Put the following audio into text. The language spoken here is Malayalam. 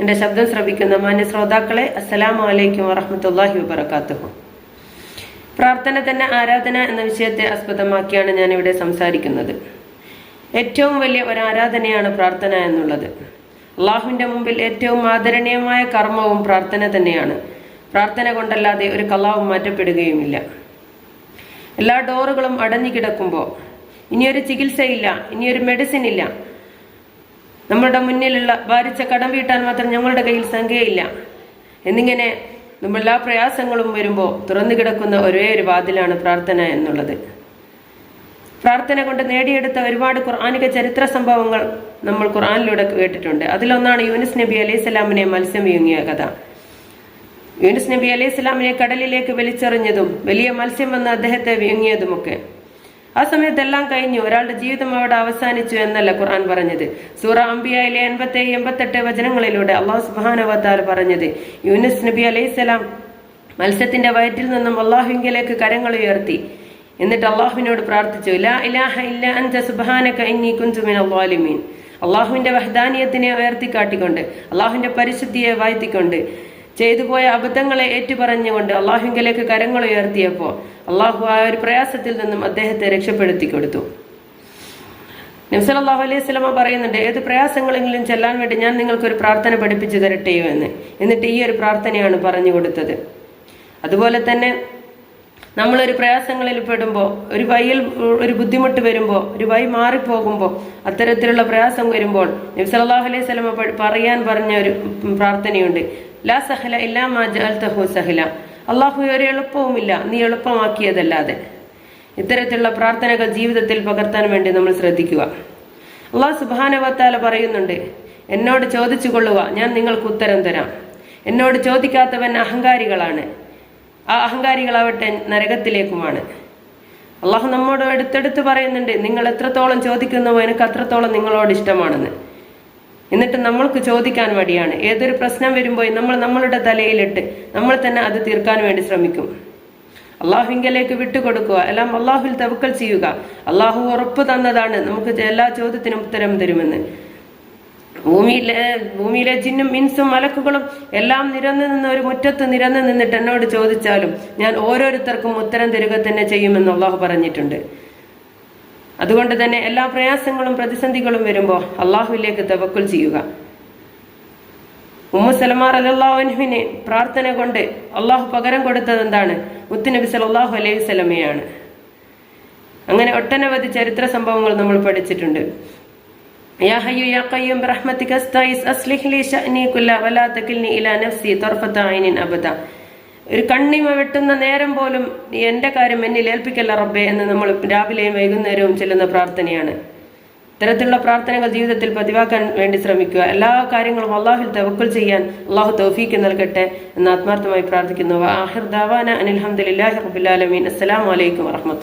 എന്റെ ശബ്ദം ശ്രവിക്കുന്ന മാന്യ ശ്രോതാക്കളെ അസ്സലാമു അലൈക്കും വറഹ്മത്തുള്ളാഹി വബറകാതുഹു പ്രാർത്ഥന തന്നെ ആരാധന എന്ന വിഷയത്തെ ആസ്പദമാക്കിയാണ് ഞാൻ ഇവിടെ സംസാരിക്കുന്നത്. ഏറ്റവും വലിയ ഒരു ആരാധനയാണ് പ്രാർത്ഥന എന്നുള്ളത്. അള്ളാഹുവിന്റെ മുമ്പിൽ ഏറ്റവും ആദരണീയമായ കർമ്മവും പ്രാർത്ഥന തന്നെയാണ്. പ്രാർത്ഥന കൊണ്ടല്ലാതെ ഒരു കലാവും മാറ്റപ്പെടുകയുമില്ല. എല്ലാ ഡോറുകളും അടഞ്ഞു കിടക്കുമ്പോൾ ഇനിയൊരു ചികിത്സയില്ല ഇനിയൊരു മെഡിസിൻ ഇല്ല നമ്മുടെ മുന്നിലുള്ള ഭാരിച്ച കടം വീട്ടാൻ മാത്രം ഞങ്ങളുടെ കയ്യിൽ സംഖ്യയില്ല. എന്നിങ്ങനെ നമ്മൾ എല്ലാ പ്രയാസങ്ങളും വരുമ്പോൾ തുറന്നു കിടക്കുന്ന ഒരേ ഒരു വാതിലാണ് പ്രാർത്ഥന എന്നുള്ളത്. പ്രാർത്ഥന കൊണ്ട് നേടിയെടുത്ത ഒരുപാട് ഖുർആാനിക ചരിത്ര സംഭവങ്ങൾ നമ്മൾ ഖുർആാനിലൂടെ കേട്ടിട്ടുണ്ട്. അതിലൊന്നാണ് യൂനിസ് നബി അലൈഹി സ്വലാമിനെ മത്സ്യം വിഴുങ്ങിയ കഥ. യൂനിസ് നബി അലൈഹി സ്വലാമിനെ കടലിലേക്ക് വലിച്ചെറിഞ്ഞതും വലിയ മത്സ്യം വന്ന് അദ്ദേഹത്തെ വിഴുങ്ങിയതുമൊക്കെ. ആ സമയത്തെല്ലാം കഴിഞ്ഞു ഒരാളുടെ ജീവിതം അവിടെ അവസാനിച്ചു എന്നല്ല ഖുർആൻ പറഞ്ഞത്. സൂറ അംബിയയിലെ എൺപത്തി എൺപത്തെട്ട് വചനങ്ങളിലൂടെ അള്ളാഹു സുബാനുവത്താൽ പറഞ്ഞത്. യൂനിസ് നബി അലൈഹി സ്വലാം മത്സ്യത്തിന്റെ വയറ്റിൽ നിന്നും അള്ളാഹുങ്കിലേക്ക് കരങ്ങൾ ഉയർത്തി. എന്നിട്ട് അള്ളാഹുവിനോട് പ്രാർത്ഥിച്ചു ലാ ഇലാഹ ഇല്ല അൻത സുബ്ഹാനക ഇന്നി കുന്തു ളാലിമീൻ അള്ളാഹുവിന്റെ വഹദാനിയത്തിനെ ഉയർത്തിക്കാട്ടിക്കൊണ്ട് അള്ളാഹുവിന്റെ പരിശുദ്ധിയെ വാഴ്ത്തിക്കൊണ്ട് ചെയ്തു പോയ അബദ്ധങ്ങളെ ഏറ്റുപറഞ്ഞുകൊണ്ട് അള്ളാഹുങ്കലേക്ക് കരങ്ങൾ ഉയർത്തിയപ്പോൾ അള്ളാഹു ആ ഒരു പ്രയാസത്തിൽ നിന്നും അദ്ദേഹത്തെ രക്ഷപ്പെടുത്തി കൊടുത്തു. നബ്സലാഹു അലൈഹി സ്വലമ പറയുന്നുണ്ട് ഏത് പ്രയാസങ്ങളെങ്കിലും ചെല്ലാൻ വേണ്ടി ഞാൻ നിങ്ങൾക്കൊരു പ്രാർത്ഥന പഠിപ്പിച്ചു തരട്ടെയോ എന്ന്. എന്നിട്ട് ഈ ഒരു പ്രാർത്ഥനയാണ് പറഞ്ഞു കൊടുത്തത്. അതുപോലെ തന്നെ നമ്മളൊരു പ്രയാസങ്ങളിൽ പെടുമ്പോൾ ഒരു വയ്യിൽ ഒരു ബുദ്ധിമുട്ട് വരുമ്പോൾ ഒരു വൈ മാറിപ്പോകുമ്പോൾ അത്തരത്തിലുള്ള പ്രയാസം വരുമ്പോൾ നബ്സലാഹു അലൈഹി സ്വലമ പറയാൻ പറഞ്ഞ ഒരു പ്രാർത്ഥനയുണ്ട്. ലാ സഹല ഇല്ലാ മാ ജഅൽതഹു സഹല. അള്ളാഹു ഒരു എളുപ്പവുമില്ല നീ എളുപ്പമാക്കിയതല്ലാതെ. ഇത്തരത്തിലുള്ള പ്രാർത്ഥനകൾ ജീവിതത്തിൽ പകർത്താൻ വേണ്ടി നമ്മൾ ശ്രദ്ധിക്കുക. അള്ളാഹു സുബാനവത്താല പറയുന്നുണ്ട് എന്നോട് ചോദിച്ചു കൊള്ളുക ഞാൻ നിങ്ങൾക്ക് ഉത്തരം തരാം. എന്നോട് ചോദിക്കാത്തവൻ അഹങ്കാരികളാണ്. ആ അഹങ്കാരികളാവട്ടെ നരകത്തിലേക്കുമാണ്. അള്ളാഹു നമ്മോട് എടുത്തെടുത്ത് പറയുന്നുണ്ട് നിങ്ങൾ എത്രത്തോളം ചോദിക്കുന്നുവോ എനിക്ക് അത്രത്തോളം നിങ്ങളോട് ഇഷ്ടമാണെന്ന്. എന്നിട്ട് നമ്മൾക്ക് ചോദിക്കാൻ മടിയാണ്. ഏതൊരു പ്രശ്നം വരുമ്പോൾ നമ്മൾ നമ്മളുടെ തലയിലിട്ട് നമ്മൾ തന്നെ അത് തീർക്കാൻ വേണ്ടി ശ്രമിക്കും. അള്ളാഹുവിങ്കലേക്ക് വിട്ടുകൊടുക്കുക. എല്ലാം അള്ളാഹുൽ തവക്കൽ ചെയ്യുക. അള്ളാഹു ഉറപ്പ് തന്നതാണ് നമുക്ക് എല്ലാ ചോദ്യത്തിനും ഉത്തരം തരുമെന്ന്. ഭൂമിയിലെ ഭൂമിയിലെ ജിന്നും മിൻസും മലക്കുകളും എല്ലാം നിരന്നു നിന്ന് ഒരു മുറ്റത്ത് നിരന്നു നിന്നിട്ട് എന്നോട് ചോദിച്ചാലും ഞാൻ ഓരോരുത്തർക്കും ഉത്തരം തരിക തന്നെ ചെയ്യുമെന്ന് അള്ളാഹു പറഞ്ഞിട്ടുണ്ട്. അതുകൊണ്ട് തന്നെ എല്ലാ പ്രയാസങ്ങളും പ്രതിസന്ധികളും വരുമ്പോൾ അള്ളാഹുവിലേക്ക് തവക്കുൽ ചെയ്യുക. ഉമ്മു സലമാർ അലല്ലാഹുവിനെ പ്രാർത്ഥന കൊണ്ട് അള്ളാഹു പകരം കൊടുത്തത് എന്താണ്? മുത്തുനബി സലാഹു അലൈഹി സ്വലമയാണ് അങ്ങനെ ഒട്ടനവധി ചരിത്ര സംഭവങ്ങൾ നമ്മൾ പഠിച്ചിട്ടുണ്ട്. യാ നഫ്സി തർഫത ഐനിൻ അബദ. ഒരു കണ്ണിമ വെട്ടുന്ന നേരം പോലും നീ എന്റെ കാര്യം എന്നിൽ ഏൽപ്പിക്കല്ല റബ്ബേ എന്ന് നമ്മൾ രാവിലെയും വൈകുന്നേരവും ചെല്ലുന്ന പ്രാർത്ഥനയാണ്. ഇത്തരത്തിലുള്ള പ്രാർത്ഥനകൾ ജീവിതത്തിൽ പതിവാക്കാൻ വേണ്ടി ശ്രമിക്കുക. എല്ലാ കാര്യങ്ങളും അള്ളാഹുൽ തവക്കുൽ ചെയ്യാൻ അള്ളാഹു തൗഫീക്ക് നൽകട്ടെ എന്ന് ആത്മാർത്ഥമായി പ്രാർത്ഥിക്കുന്നു. അനിൽഹമ്മദില്ലാഹി റബുലാലമീൻ അസ്സലാമലൈക്കും വറഹമത്തു